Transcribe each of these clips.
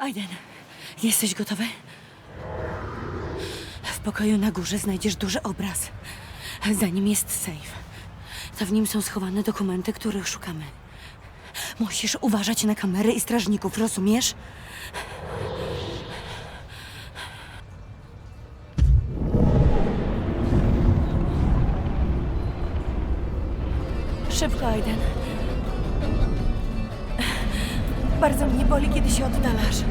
Aiden, jesteś gotowy? W pokoju na górze znajdziesz duży obraz. Za nim jest safe. To w nim są schowane dokumenty, których szukamy. Musisz uważać na kamery i strażników, rozumiesz? Szybko, Aiden. Bardzo mnie boli, kiedy się oddalasz.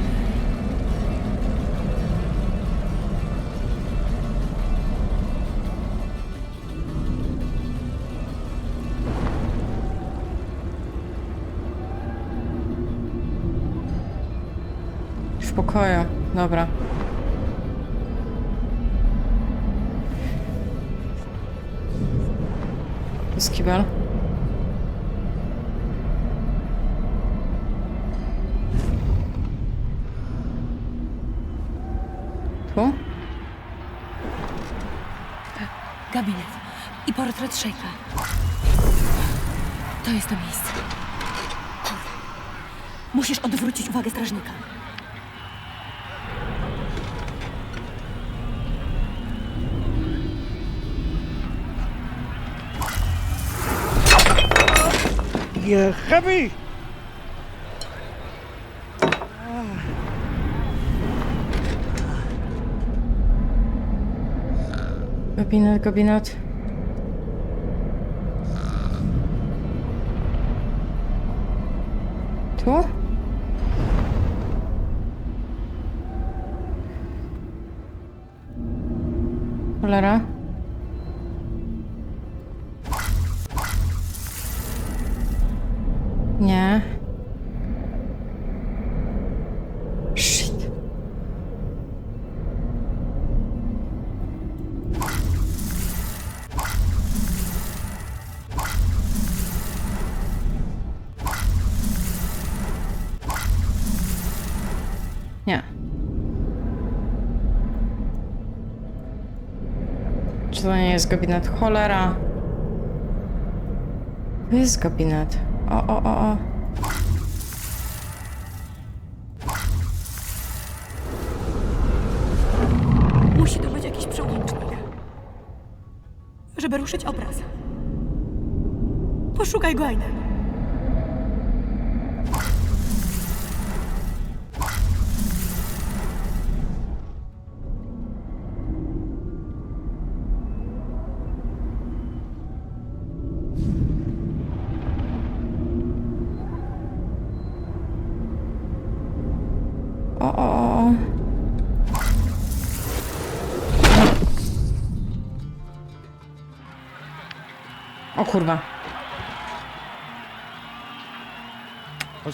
W. Dobra. Jest kibel. Szejka. To jest to miejsce. Musisz odwrócić uwagę strażnika. Yeah, happy! Gabinett, Gabinett. Tu? Cholera. Jest gabinet? Cholera. To jest gabinet. O, o, o, o. Musi tu być jakiś przełącznik. Żeby ruszyć obraz. Poszukaj go, Aiden.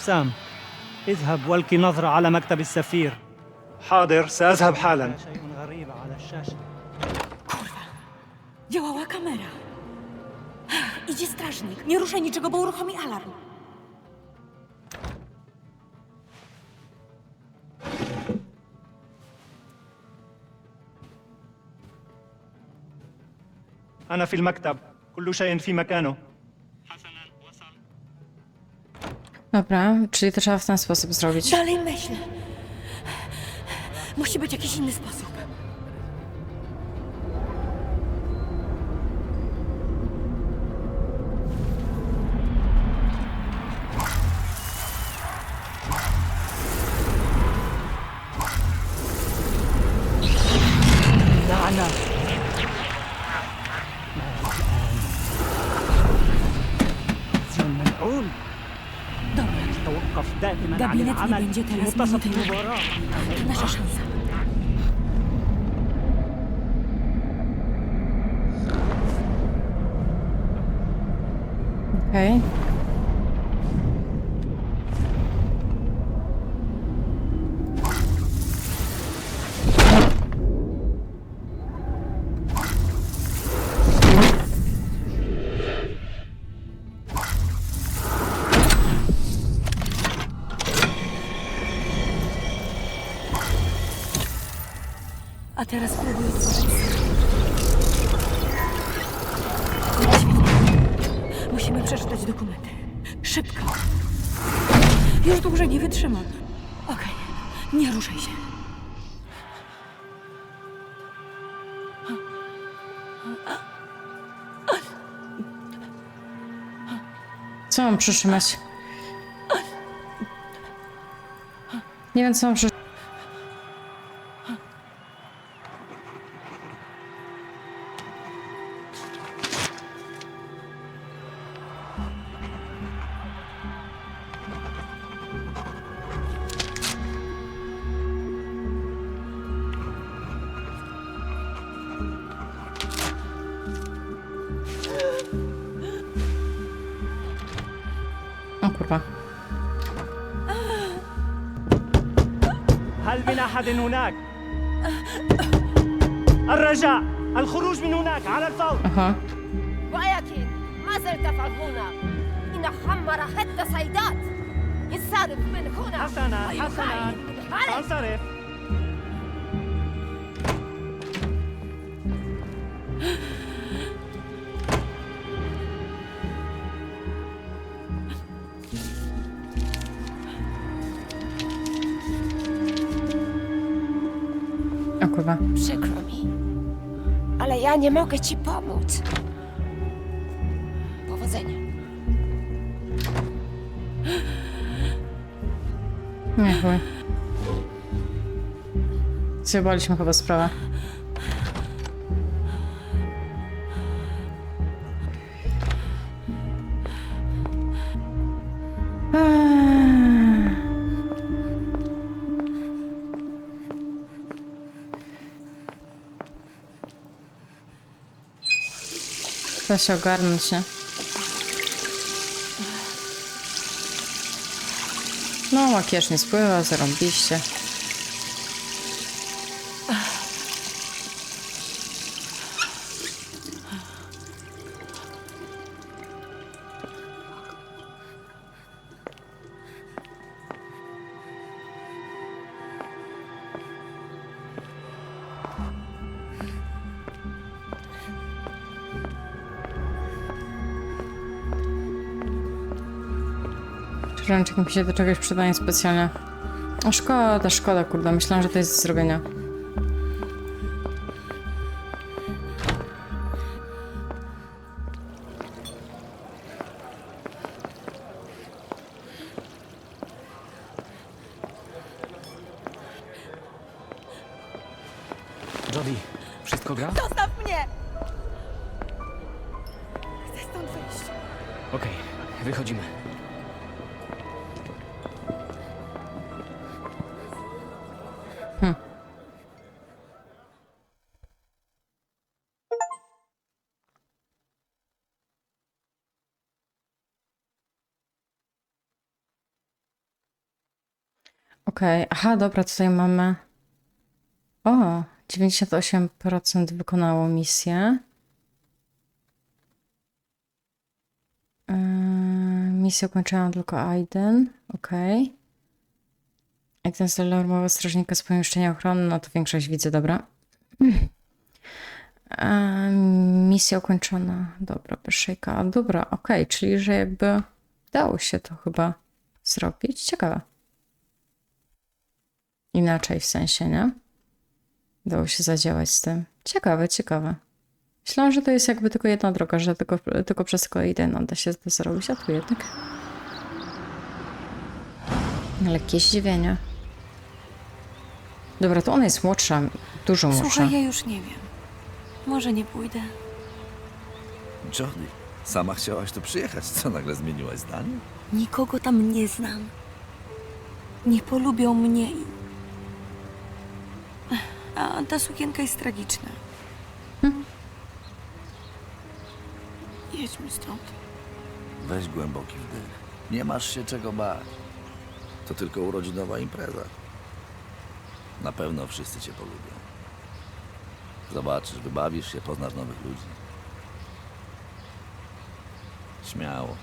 حسام اذهب والقي نظرة على مكتب السفير حاضر سأذهب حالا شيء غريب على الشاشة. Działała kamera. Idzie strażnik. Nie ruszaj niczego, bo uruchomi alarm. أنا في المكتب كل شيء في مكانه Dobra, czyli to trzeba w ten sposób zrobić. Dalej myśl. Musi być jakiś inny sposób. Gabinet nie będzie teraz minutowany. To nasza szansa. Okej. Okay. Teraz otworzyć. Świetnie. Musimy przeczytać dokumenty. Szybko. Już dłużej nie wytrzymam. Okej. Nie ruszaj się. Co mam przytrzymać? Nie wiem, co mam przy... الرجاء الخروج من هناك على الفور. Aha. وأكيد ما زلت تفعل هنا. إن خمر حتى صيدات. انصرف من هنا. حسنا حسنا. انصرف. kurwa. Przykro mi, nie mogę ci pomóc. Powodzenia. Nie chuj. Zjebaliśmy chyba sprawę. Trzeba się ogarnąć, nie? No, makijaż nie spływa, zarąbiście. Mi się do czegoś przydaje specjalnie? O, szkoda, szkoda, kurde. Myślałam, że to jest do zrobienia. Aha, dobra, tutaj mamy. O, 98% wykonało misję. Yy, misję ukończyłam tylko Aiden. Okej. Aiden z alarmowa strażnika z pomieszczenia ochrony, no to większość widzę, dobra. Yy, misja ukończona. Dobra, bez szejka. Dobra, okej, czyli że jakby dało się to chyba zrobić. Ciekawe. Inaczej w sensie, nie? Dało się zadziałać z tym. Ciekawe, ciekawe. Myślałam, że to jest jakby tylko jedna droga, że tylko, tylko przez kolei jeden da się to zrobić, a tu jednak. Lekkie zdziwienie. Dobra, to ona jest młodsza, dużo młodsza. Słuchaj, ja już nie wiem. Może nie pójdę. Johnny, sama chciałaś tu przyjechać. Co nagle zmieniłaś zdanie? Nikogo tam nie znam. Nie polubią mnie i... A ta sukienka jest tragiczna. Jedźmy stąd. Weź głęboki wdech. Nie masz się czego bać. To tylko urodzinowa impreza. Na pewno wszyscy cię polubią. Zobaczysz, wybawisz się, poznasz nowych ludzi. Śmiało.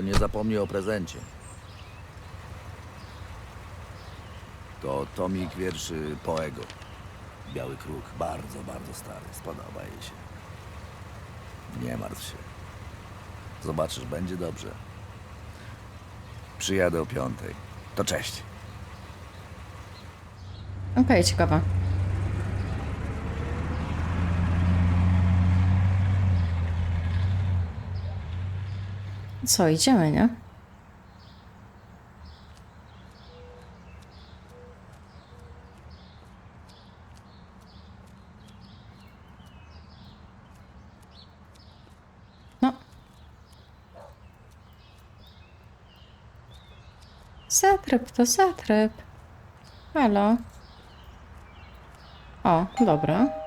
Nie zapomnij o prezencie. To tomik wierszy Poego. Biały kruk, bardzo, bardzo stary. Spodoba jej się. Nie martw się. Zobaczysz, będzie dobrze. Przyjadę o piątej. To cześć. Okej, ciekawe. Co, idziemy, nie? No. Zatryb to zatryb. Halo. O, dobra.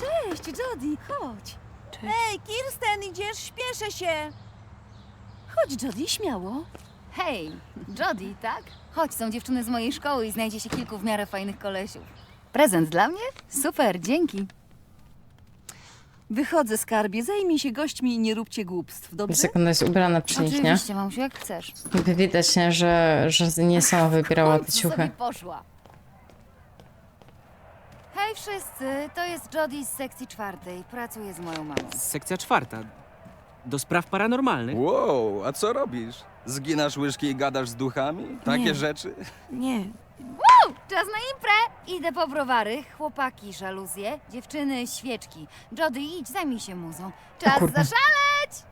Cześć, Jody, chodź. Ej, Kirsten, idziesz? Śpieszę się. Chodź, Jody, śmiało. Hej, Jody, tak? Chodź, są dziewczyny z mojej szkoły i znajdzie się kilku w miarę fajnych kolesiów. Prezent dla mnie? Super, dzięki. Wychodzę, skarbie, zajmij się gośćmi i nie róbcie głupstw, dobrze? Jak ona jest ubrana przy nich, nie? Oczywiście, mamusiu, jak chcesz. Jakby widać, nie, że, że nie sama wybierała te Końcu ciuchy. sobie poszła. Wszyscy, to jest Jody z sekcji czwartej. Pracuję z moją mamą. Sekcja czwarta. Do spraw paranormalnych. Wow, a co robisz? Zginasz łyżki i gadasz z duchami? Takie Nie. rzeczy? Nie, Czas na imprę! Idę po browary, chłopaki żaluzje, dziewczyny świeczki. Jody, idź, zajmij się muzą. Czas kurde. zaszaleć!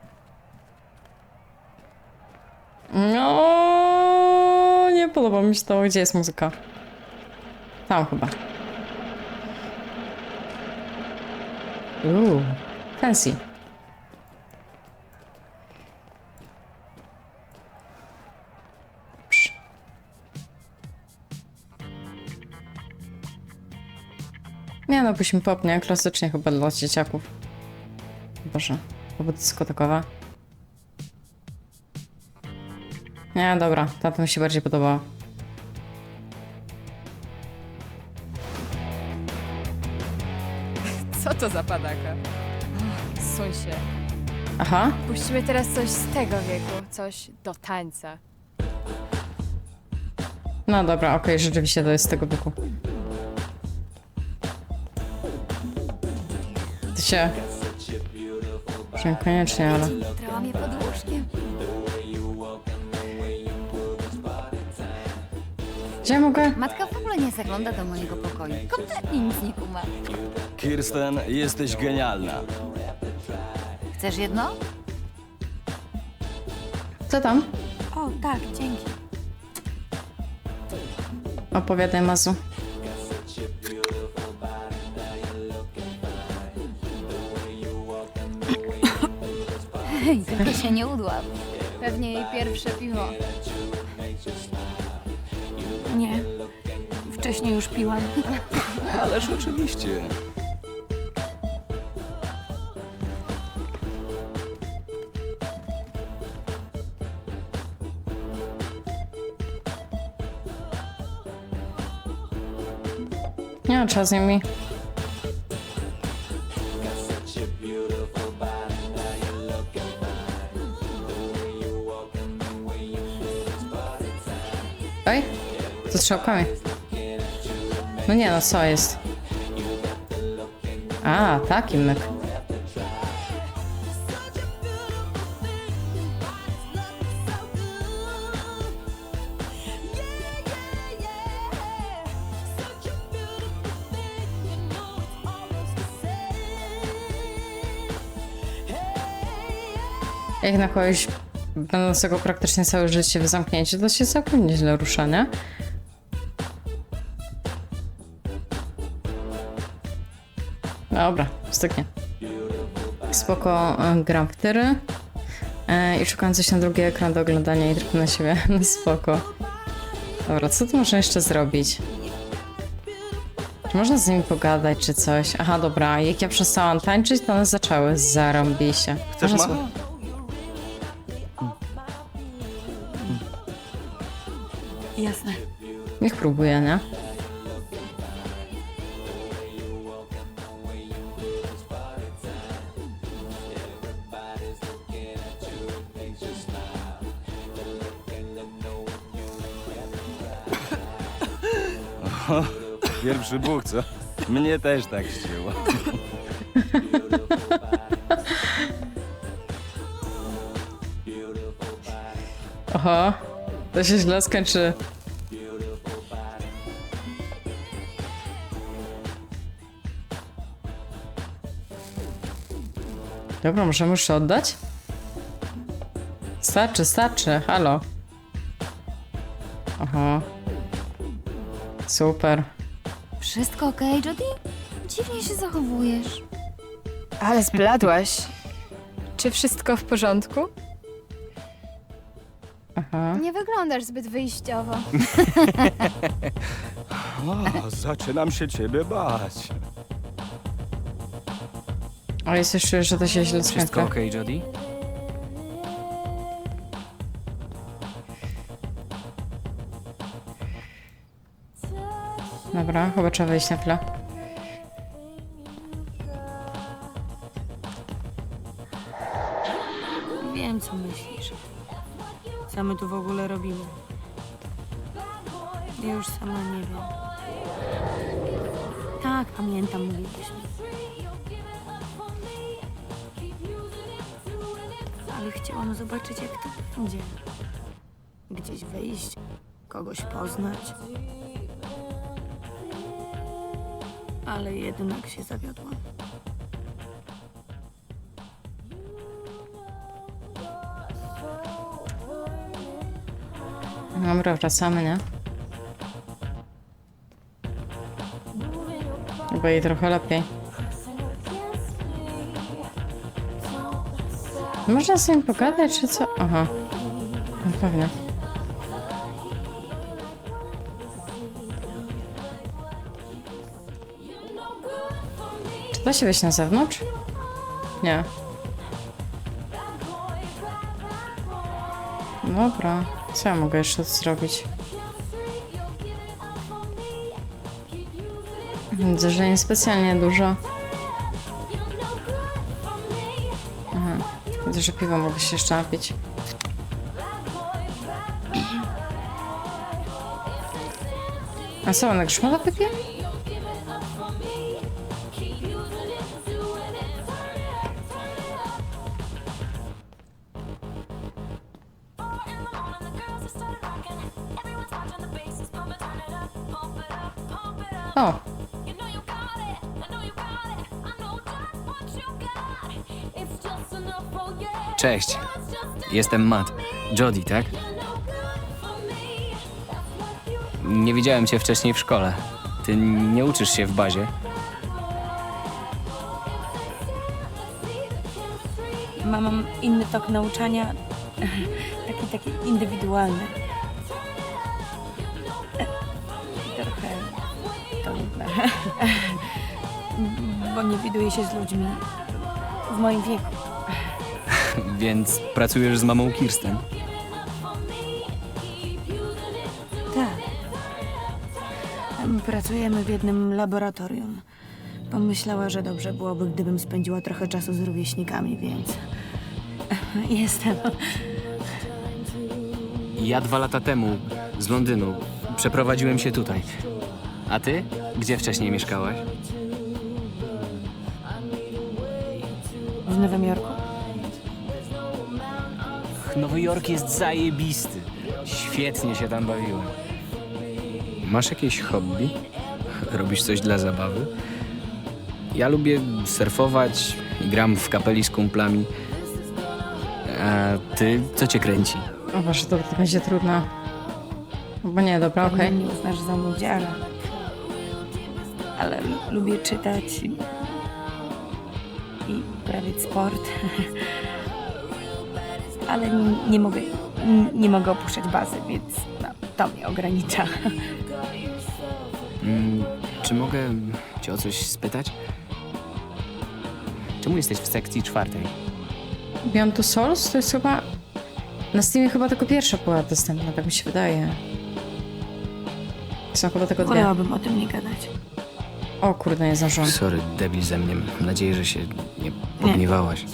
No, nie podoba mi się to. Gdzie jest muzyka? Tam chyba. Uuu, fancy. Psz. Nie no, byśmy pop, nie? Klasycznie chyba dla dzieciaków. Boże, chyba dyskotekowa. Nie, dobra, ta mi się bardziej podobała. To za padaka? Suń się. Aha, Puścimy teraz coś z tego wieku, coś do tańca. no dobra, okej, rzeczywiście to jest z tego wieku. To się... Niekoniecznie, ale... Trała mnie pod łóżkiem. Gdzie mogę? Matka w ogóle nie zagląda do mojego pokoju. Kompletnie nic nie kuma. Kirsten, jesteś genialna. Chcesz jedno? Co tam? o tak, dzięki. Opowiadaj, Mazu. Hej, tylko się nie udłam. Pewnie jej pierwsze piwo. Wcześniej już piłam. Ależ oczywiście. Nie ma trzeba z nimi. Oj, strzałkami. No nie no, co jest? A, taki myk. Jak na kogoś będącego praktycznie całe życie w zamknięciu, to się całkiem nieźle rusza, nie? Dobra, styknie. Spoko, e, gram w tyry e, i szukam coś na drugi ekran do oglądania i tylko na siebie. No spoko. Dobra, co tu można jeszcze zrobić? Czy można z nimi pogadać, czy coś? Aha, dobra, jak ja przestałam tańczyć, to one zaczęły zarąbić się. Chcesz Można ma? Jasne. Niech próbuje, nie? Pierwszy Bóg, co? Mnie też tak ścięło. Oho, to się źle skończy. Dobra, możemy już oddać? Starczy, starczy, halo. Super. Wszystko okej, Jody? Dziwnie się zachowujesz. Ale zbladłaś. Czy wszystko w porządku? Aha. Nie wyglądasz zbyt wyjściowo. O, zaczynam się ciebie bać. Ale jest jeszcze, że to się źle Wszystko skończy. okej, Jody? Dobra, chyba trzeba wejść na chwilę. Wiem, co myślisz. Co my tu w ogóle robimy? Ja już sama nie wiem. Tak, pamiętam, mówiliśmy. Ale chciałam zobaczyć, jak to będzie. Gdzieś wyjść, kogoś poznać. Ale jednak się zawiodłam. Dobra, wracamy, nie? Chyba jej trochę lepiej. Można z nim pogadać, czy co? Aha. No pewnie. Da się wejść na zewnątrz? Nie. Dobra. Co ja mogę jeszcze zrobić? Widzę, że nie specjalnie dużo. Aha. Widzę, że piwo mogę się jeszcze napić. A co, ona grzmota wypije? Cześć. Jestem Matt. Jody, tak? Nie widziałem cię wcześniej w szkole. Ty nie uczysz się w bazie. Mam, inny tok nauczania, taki, taki indywidualny. Trochę trudne, bo nie widuję się z ludźmi w moim wieku. Więc pracujesz z mamą Kirsten. Tak. Pracujemy w jednym laboratorium. Pomyślała, że dobrze byłoby, gdybym spędziła trochę czasu z rówieśnikami, więc jestem. Ja dwa lata temu z Londynu przeprowadziłem się tutaj. A ty? Gdzie wcześniej mieszkałaś? W Nowym Jorku. Nowy Jork jest zajebisty. Świetnie się tam bawiłem. Masz jakieś hobby? Robisz coś dla zabawy? Ja lubię surfować i gram w kapeli z kumplami. A ty, co cię kręci? o Boże, to, to będzie trudno. Bo nie, dobra, okej. Mnie uznasz za nudziara. Ale lubię czytać i, i uprawiać sport. Ale nie mogę, nie mogę opuszczać bazy, więc no, to mnie ogranicza. Mm, czy mogę cię o coś spytać? Czemu jesteś w sekcji czwartej? Beyond Two Souls to jest chyba... Na Steamie chyba tylko pierwsza była dostępna, tak mi się wydaje. Są chyba tylko dwie. Wolałabym o tym nie gadać. O kurde, nie zdążyłam. Sorry, debil ze mnie. Mam nadzieję, że się nie pogniewałaś.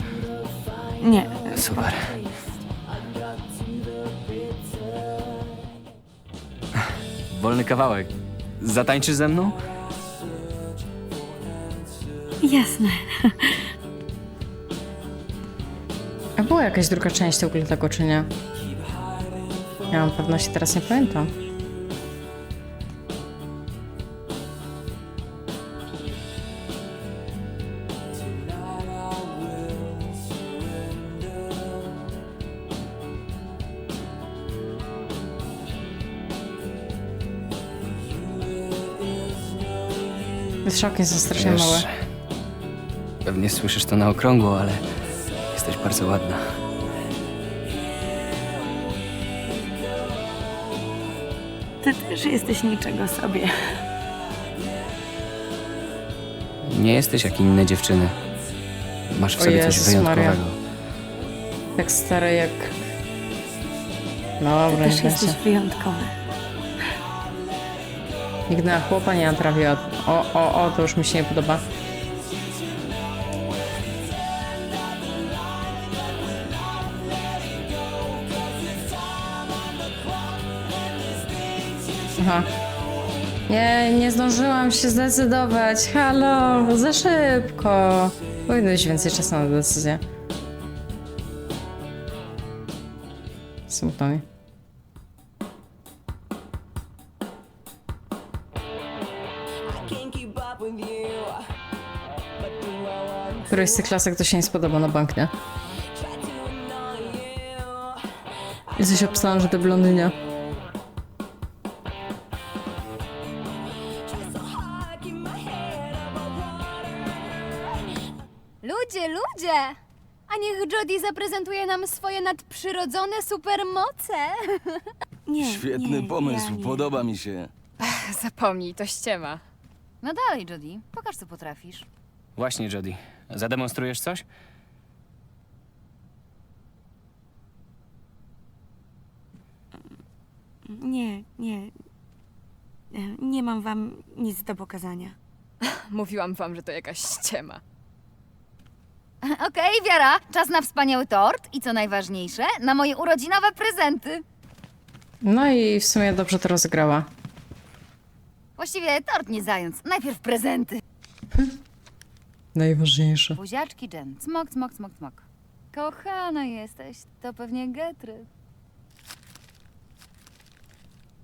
Nie, Super. Wolny kawałek. Zatańczysz ze mną? Jasne. A była jakaś druga część w ogóle tego, czy nie? Ja mam pewności, teraz nie pamiętam. Szoki są strasznie Wiesz, małe. Pewnie słyszysz to na okrągło, ale jesteś bardzo ładna. Ty też jesteś niczego sobie. Nie jesteś jak inne dziewczyny. Masz w O sobie coś Jezus Maria. wyjątkowego. Tak stare jak... No dobra, Też jesteś wyjątkowy. Nigdy na chłopa nie natrafiła. O, o, o, to już mi się nie podoba. Aha. Nie, nie zdążyłam się zdecydować. Halo, za szybko. Powinno być więcej czasu na decyzję. Smutno mi. Któryś z tych klasek to się nie spodoba na bank, nie? Jesteś obstałam, że to blondynia. Ludzie, ludzie! A niech Jodie zaprezentuje nam swoje nadprzyrodzone supermoce. Nie, Świetny nie, pomysł, ja nie. podoba mi się. Zapomnij, to ściema. No dalej, Jodie, pokaż co potrafisz. Właśnie, Jody. Zademonstrujesz coś? Nie, nie. E, Nie mam wam nic do pokazania. Mówiłam wam, że to jakaś ściema. Okej, Wiara, czas na wspaniały tort i co najważniejsze, na moje urodzinowe prezenty. No i w sumie dobrze to rozegrała. Właściwie tort nie zając, najpierw prezenty. Najważniejsze. Buziaczki Jen, cmok, cmok, cmok, cmok. Kochana jesteś, to pewnie getry.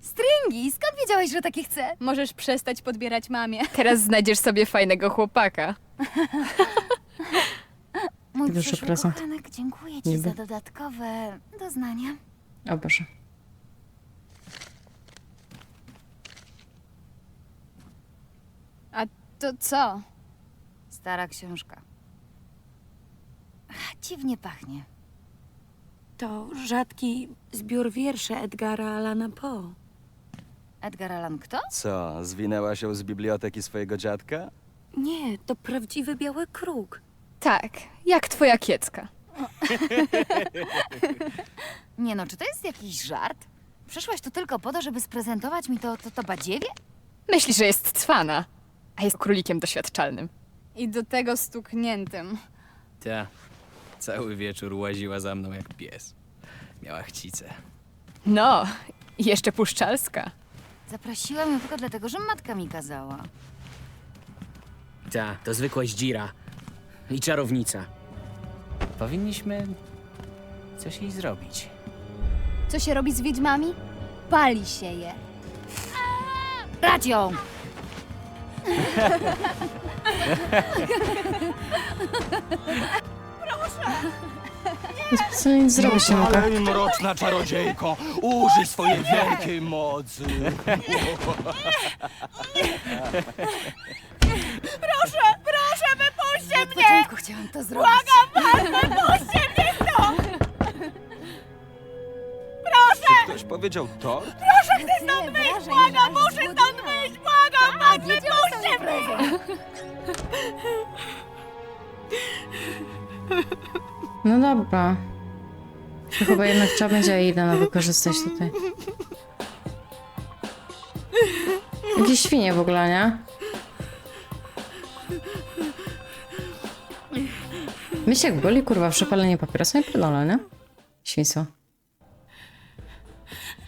Stringi, skąd wiedziałeś, że takie chcę? Możesz przestać podbierać mamie. Teraz znajdziesz sobie fajnego chłopaka. Mój Duży przyszły prezent. kochanek, dziękuję ci Niby. za dodatkowe doznania. O Boże. A to co? Stara książka. Ach, Dziwnie pachnie. To rzadki zbiór wierszy Edgara Allana Poe. Edgar Allan kto? Co, zwinęła się z biblioteki swojego dziadka? Nie, to prawdziwy biały kruk. Tak, jak twoja kiecka. Nie no, czy to jest jakiś żart? Przyszłaś tu tylko po to, żeby sprezentować mi to, to, to badziewie? Myśli, że jest cwana, a jest królikiem doświadczalnym. I do tego stukniętym. Ta. Cały wieczór łaziła za mną jak pies. Miała chcicę. No, jeszcze puszczalska. Zaprosiłam ją tylko dlatego, że matka mi kazała. Ta, to zwykła zdzira. I czarownica. Powinniśmy coś jej zrobić. Co się robi z wiedźmami? Pali się je. Brać ją! Specjalnie nic zrobić nie mogę. Ale mroczna czarodziejko, użyj swojej wielkiej mocy. Od początku chciałam to zrobić. Czy ktoś powiedział to? Chcę stąd wyjść, błagam, muszę stąd wyjść, błagam, Max, wypuśćcie mnie! No dobra. To chyba jednak trzeba będzie Aidana wykorzystać tutaj. Jakieś świnie w ogóle, nie? Myśl jak boli, kurwa, przepalenie papierosa i pierdolę, nie? Świństwo.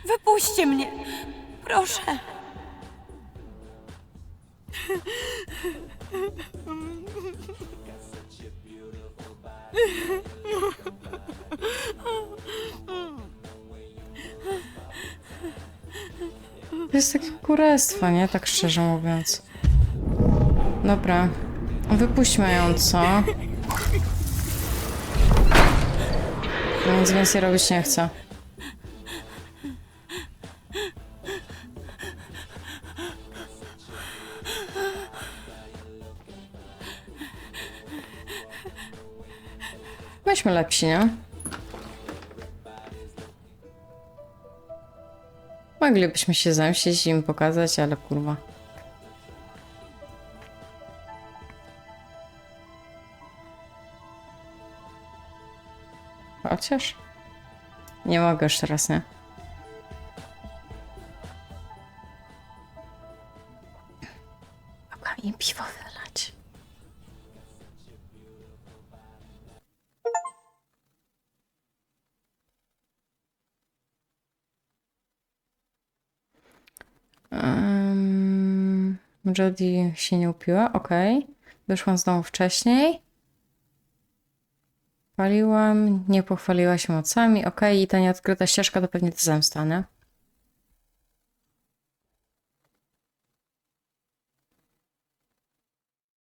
Wypuśćcie mnie! Proszę! To jest takie kurestwo, nie? Tak szczerze mówiąc. Dobra. Wypuśćmy ją, co? Nic więcej robić nie chcę. Weźmy lepsi, nie? Moglibyśmy się zemścić i im pokazać, ale kurwa. Chociaż? Nie mogę już teraz, nie? Mogłam im piwo wylać. Um, Jodie się nie upiła, okej. Wyszłam z domu wcześniej. Paliłam, nie pochwaliła się mocami, okej. I ta nieodkryta ścieżka to pewnie to zemsta, nie?